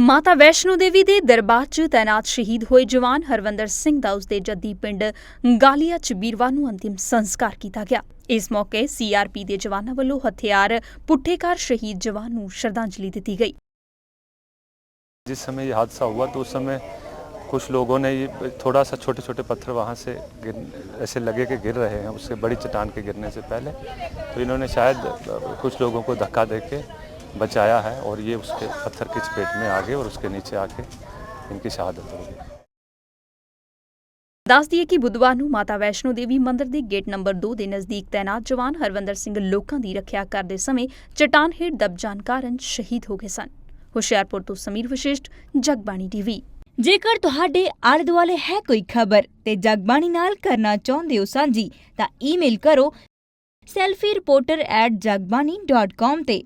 ਮਾਤਾ ਵੈਸ਼ਨੋ ਦੇਵੀ ਦੇ ਦਰਬਾਰ 'ਚ ਤੈਨਾਤ ਸ਼ਹੀਦ ਹੋਏ ਜਵਾਨ ਹਰਵੰਦਰ ਸਿੰਘ ਦਾ ਉਸਦੇ ਜੱਦੀ ਪਿੰਡ ਗਾਲੀਆ 'ਚ ਵੀਰਵਾਰ ਨੂੰ ਅੰਤਿਮ ਸੰਸਕਾਰ ਕੀਤਾ ਗਿਆ ਇਸ ਮੌਕੇ ਸੀਆਰਪੀ ਦੇ ਜਵਾਨਾਂ ਵੱਲੋਂ ਹਥਿਆਰ ਪੁੱਠੇ ਕਰ ਸ਼ਹੀਦ ਜਵਾਨ ਨੂੰ ਸ਼ਰਧਾਂਜਲੀ ਦਿੱਤੀ ਗਈ जिस समय ये हादसा हुआ तो उस समय कुछ लोगों ने ये थोड़ा सा छोटे छोटे पत्थर वहाँ से गिर ऐसे लगे कि गिर रहे हैं उससे बड़ी चट्टान के गिरने से पहले तो इन्होंने शायद कुछ लोगों को धक्का दे के बचाया है और ये उसके पत्थर की चपेट में आ गए और उसके नीचे आके इनकी शहादत हो गई ਦੱਸ ਦਈਏ ਕਿ ਬੁੱਧਵਾਰ ਨੂੰ ਮਾਤਾ ਵੈਸ਼ਨੋ ਦੇਵੀ ਮੰਦਿਰ ਦੇ ਗੇਟ ਨੰਬਰ 2 ਦੇ ਨਜ਼ਦੀਕ ਤੈਨਾਤ ਜਵਾਨ ਹਰਵੰਦਰ ਸਿੰਘ ਲੋਕਾਂ ਦੀ ਰੱਖਿਆ ਕਰਦੇ ਸਮੇਂ ਚਟਾਨ ਹੇਠ ਦਬ ਜਾਣ ਕਾਰਨ ਸ਼ਹੀਦ ਹੋ ਗਏ ਸਨ ਹੁਸ਼ਿਆਰਪੁਰ ਤੋਂ ਸਮੀਰ ਵਸ਼ਿਸ਼ਟ ਜਗਬਾਣੀ ਟੀਵੀ ਜੇਕਰ ਤੁਹਾਡੇ ਆਲੇ ਦੁਆਲੇ ਹੈ ਕੋਈ ਖਬਰ ਤੇ ਜਗਬਾਣੀ ਨਾਲ ਕਰਨਾ ਚਾਹੁੰਦੇ ਹੋ ਸਾਂਝੀ ਤਾਂ ਈਮੇਲ ਕਰੋ selfie reporter@jagbani.com ਤੇ